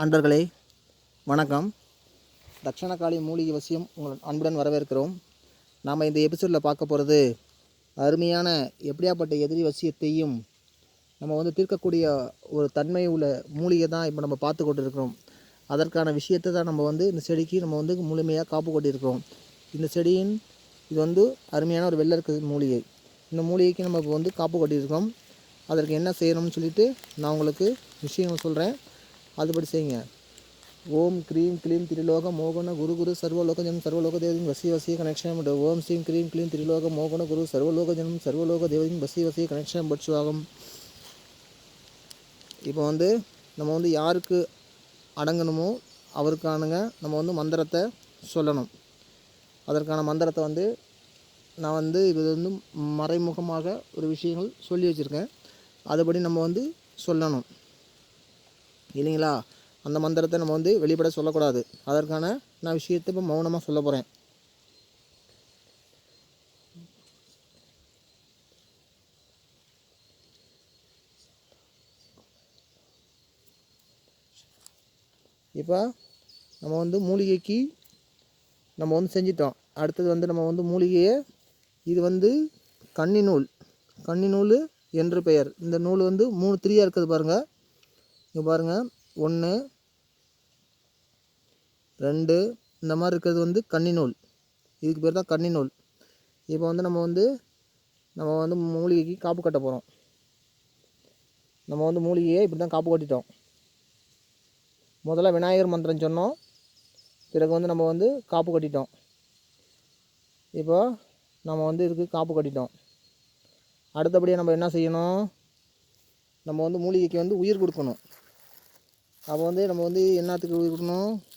அன்பர்களே வணக்கம். தட்சணகாளி மூலிகை வசியம் உங்கள் அன்புடன் வரவேற்கிறோம். நாம் இந்த எபிசோடில் பார்க்க போகிறது அருமையான எப்படியாப்பட்ட எதிரி வசியத்தையும் நம்ம வந்து தீர்க்கக்கூடிய ஒரு தன்மை உள்ள மூலிகை தான் இப்போ நம்ம பார்த்து கொண்டு இருக்கிறோம் அதற்கான விஷயத்தை தான் நம்ம வந்து இந்த செடிக்கு நம்ம வந்து முழுமையாக காப்பு கொண்டிருக்கிறோம். இந்த செடியின் இது வந்து அருமையான ஒரு வெள்ளருக்கு மூலிகை. இந்த மூலிகைக்கு நம்ம இப்போ வந்து காப்பு கொட்டியிருக்கோம் அதற்கு என்ன செய்யணும்னு சொல்லிட்டு நான் உங்களுக்கு விஷயம் சொல்கிறேன் அதுபடி செய்யுங்க. ஓம் க்ரீம் க்ளீம் திரிலோக மோகன குரு குரு சர்வலோக ஜனம் சர்வலோக தேவதின் வசி வசிய கனெக்ஷன் பட்டு ஓம் ஸ்ரீம் க்ரீம் க்ளீம் திரிலோக மோகன குரு சர்வலோக ஜனம் சர்வலோக தேவதின் வசி வசிய கனெக்ஷன் பட்சு ஆகும் இப்போ வந்து நம்ம வந்து யாருக்கு அடங்கணுமோ அவருக்கானுங்க நம்ம வந்து மந்திரத்தை சொல்லணும். அதற்கான மந்திரத்தை வந்து நான் வந்து இது வந்து மறைமுகமாக ஒரு விஷயங்கள் சொல்லி வச்சுருக்கேன். அதுபடி நம்ம வந்து சொல்லணும். இல்லைங்களா? அந்த மந்திரத்தை நம்ம வந்து வெளிப்பட சொல்லக்கூடாது. அதற்கான நான் விஷயத்தை இப்போ மௌனமாக சொல்ல போகிறேன் இப்போ நம்ம வந்து மூலிகைக்கு நம்ம வந்து செஞ்சிட்டோம். அடுத்தது வந்து நம்ம வந்து மூலிகையை இது வந்து கன்னி நூல் கன்னி நூல் என்று பெயர். இந்த நூல் வந்து மூணு த்ரீயாக இருக்குது பாருங்கள் இங்கே பாருங்கள் ஒன்று ரெண்டு இந்த மாதிரி இருக்கிறது வந்து கன்னி நூல். இதுக்கு பேர் தான் கன்னி நூல். இப்போ வந்து நம்ம வந்து நம்ம வந்து மூலிகைக்கு காப்பு கட்ட போகிறோம் நம்ம வந்து மூலிகையை இப்படி தான் காப்பு கட்டிட்டோம். முதல்ல விநாயகர் மந்திரம் சொன்னோம். பிறகு வந்து நம்ம வந்து காப்பு கட்டிட்டோம். இப்போ நம்ம வந்து இதுக்கு காப்பு கட்டிட்டோம். அடுத்தபடியாக நம்ம என்ன செய்யணும்? நம்ம வந்து மூலிகைக்கு வந்து உயிர் கொடுக்கணும். அப்போ வந்து நம்ம வந்து என்னத்துக்கு உயிர்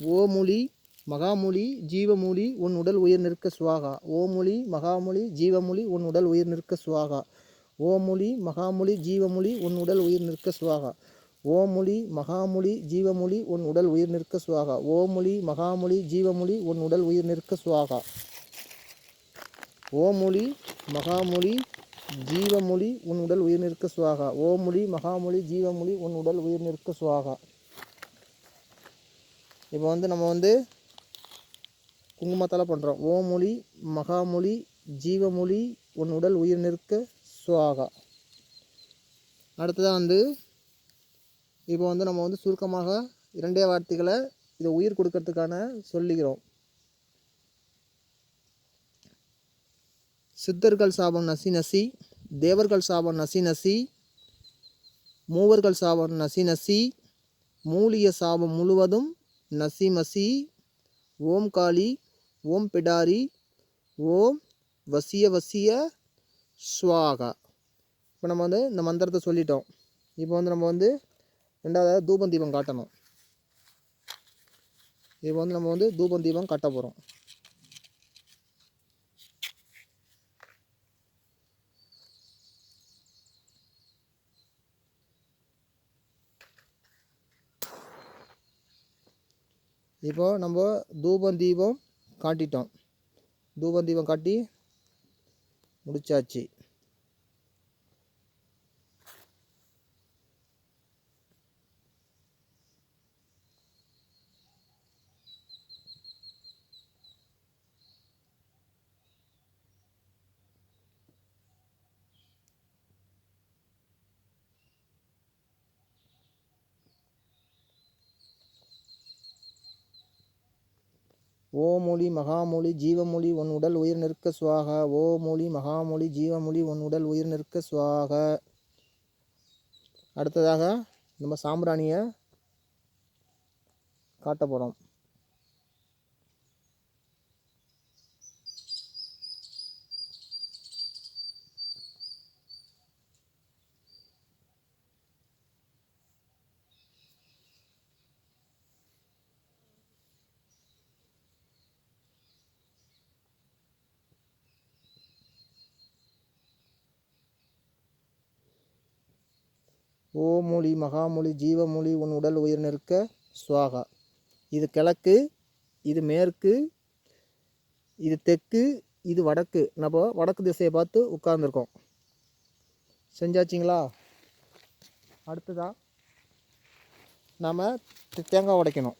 ஓமொழி மகாமொழி ஜீவமொழி உன் உடல் உயிர் நிற்க சுவாகா. ஓமொழி மகாமொழி ஜீவமொழி உன் உடல் உயிர் நிற்க சுவாகா. ஓமொழி மகாமொழி ஜீவமொழி உன் உடல் உயிர் நிற்க சுவாகா. ஓமொழி மகாமொழி ஜீவமொழி உன் உடல் உயிர் நிற்க சுவாகா. ஓமொழி மகாமொழி ஜீவமொழி உன் உடல் உயிர் நிற்க சுவாகா. ஓமொழி மகாமொழி ஜீவமொழி உன் உடல் உயிர் நிற்க சுவாகா. ஓமொழி மகாமொழி ஜீவமொழி உன் உடல் உயிர் நிற்க சுவாகா. இப்போ வந்து நம்ம வந்து குங்குமத்தால் பண்ணுறோம் ஓமொழி மகாமொழி ஜீவமொழி உன் உடல் உயிர் நிற்க சுவாகா. அடுத்ததாக வந்து இப்போ வந்து நம்ம வந்து சுருக்கமாக இரண்டே வார்த்தைகளை இதை உயிர் கொடுக்கறதுக்கான சொல்லுகிறோம் சித்தர்கள் சாபம் நசி நசி தேவர்கள் சாபம் நசி நசி மூவர்கள் சாபம் நசி நசி மூலிய சாபம் முழுவதும் நசி மசி ஓம் காளி ஓம் பிடாரி ஓம் வசிய வசிய ஸ்வாகா இப்போ நம்ம வந்து இந்த மந்திரத்தை சொல்லிட்டோம். இப்போ வந்து நம்ம வந்து ரெண்டாவது தூபம் தீபம் காட்டணும். இப்போ வந்து நம்ம வந்து தூபம் தீபம் காட்ட போகிறோம் இப்போ நம்ம தூபம் தீபம் காட்டிட்டோம். தூபம் தீபம் காட்டி முடிச்சாச்சு. ஓமொழி மகாமொழி ஜீவமொழி உன் உடல் உயிர் நிற்க சுவாக. ஓமொழி மகாமொழி ஜீவமொழி உன் உடல் உயிர் நிற்க சுவாக. அடுத்ததாக நம்ம சாம்பிராணியை காட்ட போகிறோம் ஓமொழி மகாமொழி ஜீவமொழி உன் உடல் உயிர் நிற்க சுவாகா. இது கிழக்கு இது மேற்கு இது தெற்கு இது வடக்கு. நம்ம வடக்கு திசையை பார்த்து உட்கார்ந்துருக்கோம். செஞ்சாச்சிங்களா? அடுத்ததா நாம் தேங்காய் உடைக்கணும்.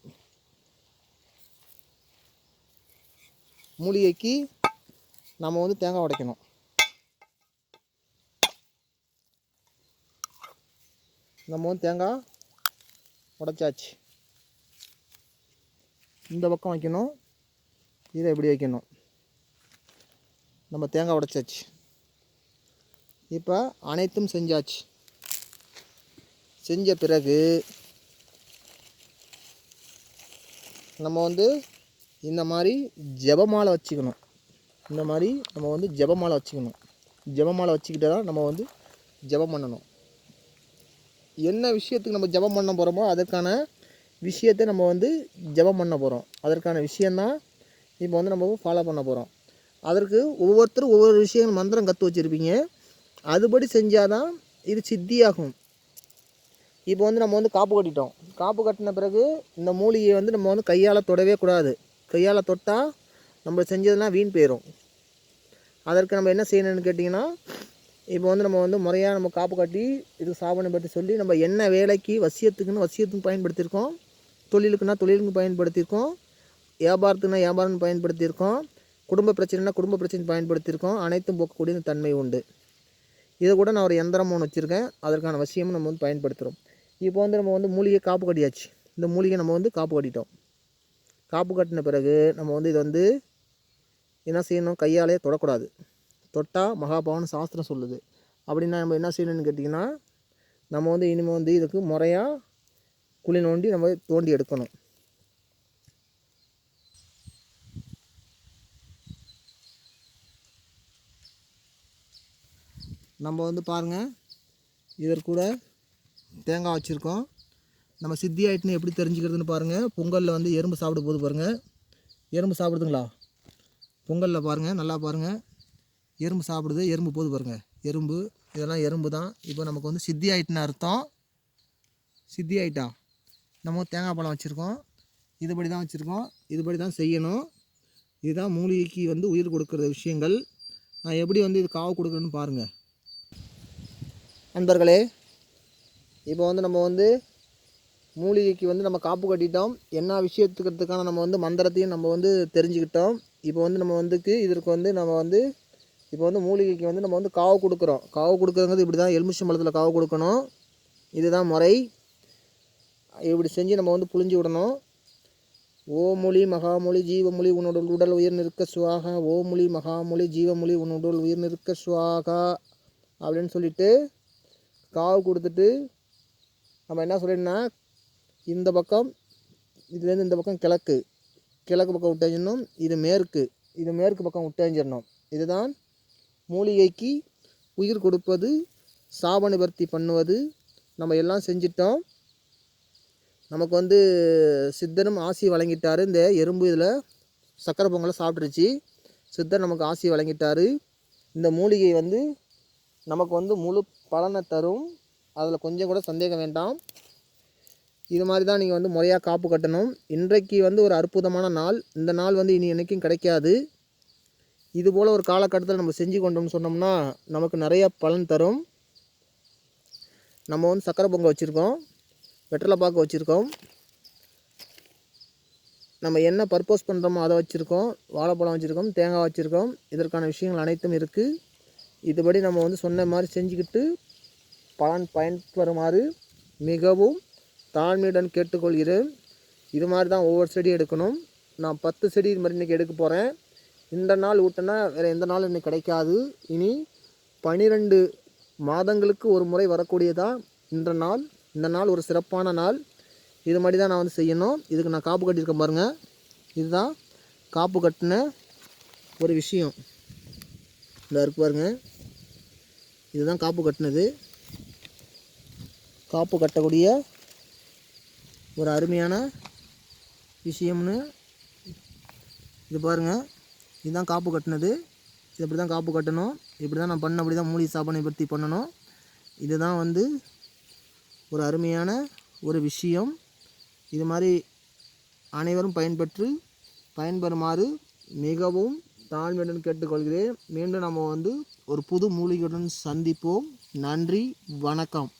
மூலிகைக்கு நம்ம வந்து தேங்காய் உடைக்கணும். நம்ம வந்து தேங்காய் உடச்சாச்சு. இந்த பக்கம் வைக்கணும். இதை எப்படி வைக்கணும். நம்ம தேங்காய் உடைச்சாச்சு. இப்போ அனைத்தும் செஞ்சாச்சு. செஞ்ச பிறகு நம்ம வந்து இந்த மாதிரி ஜபமாலை வச்சுக்கணும். இந்த மாதிரி நம்ம வந்து ஜபமாலை வச்சுக்கணும். ஜபமாலை வச்சுக்கிட்டு தான் நம்ம வந்து ஜெபம் பண்ணணும். என்ன விஷயத்துக்கு நம்ம ஜெபம் பண்ண போகிறோமோ அதற்கான விஷயத்தை நம்ம வந்து ஜெபம் பண்ண போகிறோம் அதற்கான விஷயந்தான் இப்போ வந்து நம்ம ஃபாலோ பண்ண போகிறோம் அதற்கு ஒவ்வொருத்தரும் ஒவ்வொரு விஷயம் மந்திரம் கற்று வச்சுருப்பீங்க. அதுபடி செஞ்சால் தான் இது சித்தியாகும். இப்போ வந்து நம்ம வந்து காப்பு கட்டிட்டோம். காப்பு கட்டின பிறகு இந்த மூலிகையை வந்து நம்ம வந்து கையால் தொடவே கூடாது. கையால் தொட்டால் நம்ம செஞ்சதெல்லாம் வீண் போயிடும் அதற்கு நம்ம என்ன செய்யணும்னு கேட்டிங்கன்னா இப்போ வந்து நம்ம வந்து முறையாக நம்ம காப்பு கட்டி இது சாபனை பற்றி சொல்லி நம்ம என்ன வேலைக்கு வசியத்துக்குன்னு வசியத்துக்கு பயன்படுத்தியிருக்கோம். தொழிலுக்குன்னா தொழிலுக்கு பயன்படுத்தியிருக்கோம். வியாபாரத்துக்குன்னா வியாபாரம் பயன்படுத்தியிருக்கோம். குடும்ப பிரச்சனைனா குடும்ப பிரச்சனை பயன்படுத்தியிருக்கோம். அனைத்தும் போக்கக்கூடிய தன்மை உண்டு. இதை கூட நான் ஒரு எந்திரம் ஒன்று வச்சுருக்கேன். அதற்கான வசியமும் நம்ம வந்து பயன்படுத்துகிறோம் இப்போ வந்து நம்ம வந்து மூலிகை காப்பு கட்டியாச்சு. இந்த மூலிகை நம்ம வந்து காப்பு கட்டிட்டோம். காப்பு கட்டின பிறகு நம்ம வந்து இதை வந்து என்ன செய்யணும்? கையாலே தொடக்கூடாது. தொட்டால் மகாபாவன் சாஸ்திரம் சொல்லுது. அப்படின்னா நம்ம என்ன செய்யணும்னு கேட்டிங்கன்னா நம்ம வந்து இனிமேல் வந்து இதுக்கு முறையாக குழி நோண்டி நம்ம தோண்டி எடுக்கணும். நம்ம வந்து பாருங்கள் இதற்கூட தேங்காய் வச்சுருக்கோம். நம்ம சித்தி ஆயிட்டுன்னு எப்படி தெரிஞ்சுக்கிறதுன்னு பாருங்கள் பொங்கலில் வந்து எறும்பு சாப்பிட போது பாருங்கள் எறும்பு சாப்பிடுதுங்களா? பொங்கலில் பாருங்கள் நல்லா பாருங்கள் எறும்பு சாப்பிடுது எறும்பு போது பாருங்கள் எறும்பு இதெல்லாம் எறும்பு தான். இப்போ நமக்கு வந்து சித்தி ஆயிட்டுன்னு அர்த்தம். சித்தி ஆயிட்டா? நம்ம தேங்காய் பழம் வச்சுருக்கோம். இதுபடி தான் வச்சுருக்கோம். இதுபடி தான் செய்யணும். இதுதான் மூலிகைக்கு வந்து உயிர் கொடுக்குற விஷயங்கள். நான் எப்படி வந்து இது காவு கொடுக்குறேன்னு பாருங்கள் நண்பர்களே இப்போ வந்து நம்ம வந்து மூலிகைக்கு வந்து நம்ம காப்பு கட்டிட்டோம். என்ன விஷயத்துக்கிறதுக்கான நம்ம வந்து மந்திரத்தையும் நம்ம வந்து தெரிஞ்சுக்கிட்டோம். இப்போ வந்து நம்ம வந்துக்கு இதற்கு வந்து நம்ம வந்து இப்போ வந்து மூலிகைக்கு வந்து நம்ம வந்து காவு கொடுக்குறோம். காவு கொடுக்குறங்கிறது இப்படி தான் எலுமிச்சம் பழத்தில் காவு கொடுக்கணும். இதுதான் முறை. இப்படி செஞ்சு நம்ம வந்து புழிஞ்சு விடணும். ஓமொழி மகாமொழி ஜீவமொழி உன்னோட உடல் உயிர் நிற்க சுவாகா. ஓமொழி மகாமொழி ஜீவமொழி உன்னோட உயிர் நிற்க சுவாகா அப்படின்னு சொல்லிட்டு காவு கொடுத்துட்டு நம்ம என்ன சொல்லிடணும்னா இந்த பக்கம் இதுலேருந்து இந்த பக்கம் கிழக்கு. கிழக்கு பக்கம் விட்டேஞ்சிடணும் இது மேற்கு. இது மேற்கு பக்கம் விட்டேஞ்சிடணும் இதுதான் மூலிகைக்கு உயிர் கொடுப்பது சாப நிவர்த்தி பண்ணுவது நம்ம எல்லாம் செஞ்சிட்டோம். நமக்கு வந்து சித்தரும் ஆசி வழங்கிட்டாரு. இந்த எறும்பு இதில் சக்கரை பொங்கலை சாப்பிட்ருச்சு சித்தர் நமக்கு ஆசி வழங்கிட்டாரு. இந்த மூலிகை வந்து நமக்கு வந்து முழு பலனை தரும். அதில் கொஞ்சம் கூட சந்தேகம் வேண்டாம். இது மாதிரி தான் நீங்கள் வந்து முறையாக காப்பு கட்டணும். இன்றைக்கு வந்து ஒரு அற்புதமான நாள். இந்த நாள் வந்து இனி என்றைக்கும் கிடைக்காது. இது போல் ஒரு காலகட்டத்தில் நம்ம செஞ்சு கொண்டோம்னு சொன்னோம்னா நமக்கு நிறைய பலன் தரும். நம்ம வந்து சக்கரை பொங்கல் வச்சுருக்கோம் வெற்றலை பாக்கு வச்சுருக்கோம். நம்ம என்ன பர்போஸ் பண்ணுறோமோ அதை வச்சுருக்கோம் வாழைப்பழம் வச்சுருக்கோம் தேங்காய் வச்சுருக்கோம். இதற்கான விஷயங்கள் அனைத்தும் இருக்குது இதுபடி நம்ம வந்து சொன்ன மாதிரி செஞ்சுக்கிட்டு பலன் பயன்பெறுமாறு மிகவும் தாழ்மையுடன் கேட்டுக்கொள்கிறேன். இது மாதிரி தான் ஒவ்வொரு செடி எடுக்கணும். நான் பத்து செடி இது மாதிரி இன்றைக்கி எடுக்க போகிறேன் இந்த நாள் ஊட்டினா வேறு எந்த நாளும் இன்னும் கிடைக்காது. இனி பனிரெண்டு மாதங்களுக்கு ஒரு முறை வரக்கூடியதா இந்த நாள்? இந்த நாள் ஒரு சிறப்பான நாள். இது மாதிரி தான் நான் வந்து செய்யணும். இதுக்கு நான் காப்பு கட்டியிருக்கேன் பாருங்கள் இதுதான் காப்பு கட்டின ஒரு விஷயம். இந்த இருக்கு பாருங்க. இதுதான் காப்பு கட்டினது. காப்பு கட்டக்கூடிய ஒரு அருமையான விஷயம்னு இது பாருங்கள் இதுதான் காப்பு கட்டினது. இது இப்படி தான் காப்பு கட்டணும். இப்படி தான் நான் பண்ண அப்படி தான் மூலிகை சாபனை பற்றி பண்ணணும். இதுதான் வந்து ஒரு அருமையான ஒரு விஷயம். இது மாதிரி அனைவரும் பயன்பெற்று பயன்பெறுமாறு மிகவும் தாழ்மையுடன் கேட்டுக்கொள்கிறேன். மீண்டும் நம்ம வந்து ஒரு புது மூலிகையுடன் சந்திப்போம். நன்றி வணக்கம்.